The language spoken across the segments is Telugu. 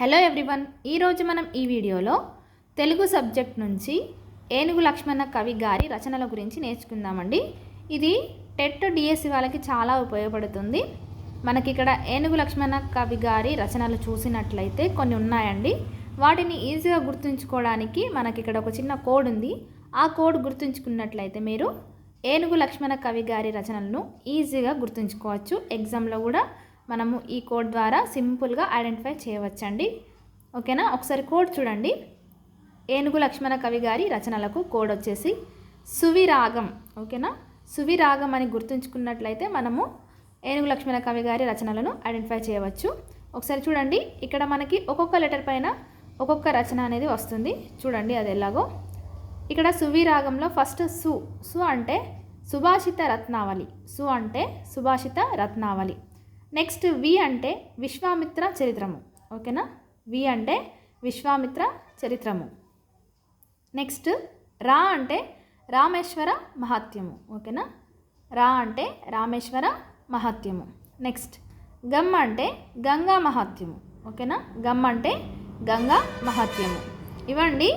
హలో ఎవ్రీవన్ ఈరోజు మనం ఈ వీడియోలో తెలుగు సబ్జెక్ట్ నుంచి ఏనుగు లక్ష్మణ కవి గారి రచనల గురించి నేర్చుకుందామండి. ఇది టెట్ డిఎస్సి వాళ్ళకి చాలా ఉపయోగపడుతుంది. మనకి ఇక్కడ ఏనుగు లక్ష్మణ కవి గారి రచనలు చూసినట్లయితే కొన్ని ఉన్నాయండి. వాటిని ఈజీగా గుర్తుంచుకోవడానికి మనకి ఇక్కడ ఒక చిన్న కోడ్ ఉంది. ఆ కోడ్ గుర్తుంచుకున్నట్లయితే మీరు ఏనుగు లక్ష్మణ కవి గారి రచనలను ఈజీగా గుర్తుంచుకోవచ్చు. ఎగ్జామ్లో కూడా మనము ఈ కోడ్ ద్వారా సింపుల్గా ఐడెంటిఫై చేయవచ్చండి. ఓకేనా? ఒకసారి కోడ్ చూడండి. ఏనుగు లక్ష్మణ కవి గారి రచనలకు కోడ్ వచ్చేసి సువిరాగం. ఓకేనా? సువిరాగం అని గుర్తుంచుకున్నట్లయితే మనము ఏనుగు లక్ష్మణ కవి గారి రచనలను ఐడెంటిఫై చేయవచ్చు. ఒకసారి చూడండి. ఇక్కడ మనకి ఒక్కొక్క లెటర్ పైన ఒక్కొక్క రచన అనేది వస్తుంది. చూడండి అది ఎలాగో. ఇక్కడ సువిరాగంలో ఫస్ట్ సు సు అంటే సుభాషిత రత్నావళి. సు అంటే సుభాషిత రత్నావళి. నెక్స్ట్ వి అంటే విశ్వామిత్ర చరిత్రము. ఓకేనా? వి అంటే విశ్వామిత్ర చరిత్రము. నెక్స్ట్ రా అంటే రామేశ్వర మహాత్యము ఓకేనా? రా అంటే రామేశ్వర మహాత్యము నెక్స్ట్ గమ్ అంటే గంగా మహాత్యము ఓకేనా? గమ్ అంటే గంగా మహాత్యము ఇవండి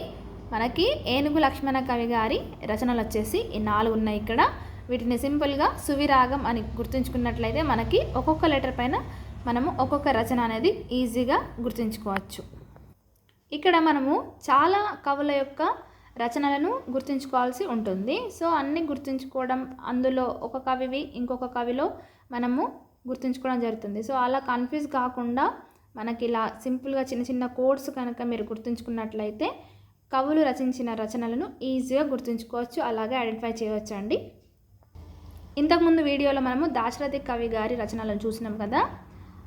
మనకి ఏనుగు లక్ష్మణ కవి గారి రచనలు వచ్చేసి ఈ నాలుగు ఉన్నాయి ఇక్కడ. వీటిని సింపుల్గా సువిరాగం అని గుర్తుంచుకున్నట్లయితే మనకి ఒక్కొక్క లెటర్ పైన మనము ఒక్కొక్క రచన అనేది ఈజీగా గుర్తుంచుకోవచ్చు. ఇక్కడ మనము చాలా కవుల యొక్క రచనలను గుర్తుంచుకోవాల్సి ఉంటుంది. సో అన్నీ గుర్తుంచుకోవడం అందులో ఒక కవివి ఇంకొక కవిలో మనము గుర్తుంచుకోవడం జరుగుతుంది. సో అలా కన్ఫ్యూజ్ కాకుండా మనకి ఇలా సింపుల్గా చిన్న చిన్న కోడ్స్ కనుక మీరు గుర్తుంచుకున్నట్లయితే కవులు రచించిన రచనలను ఈజీగా గుర్తుంచుకోవచ్చు. అలాగే ఐడెంటిఫై చేయవచ్చు అండి ఇంతకుముందు వీడియోలో మనము దాశరథి కవి గారి రచనలను చూసినాం కదా?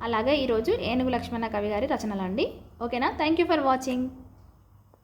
అలాగే ఈరోజు ఏనుగు లక్ష్మణ కవి గారి రచనలు అండి ఓకేనా? Thank you for watching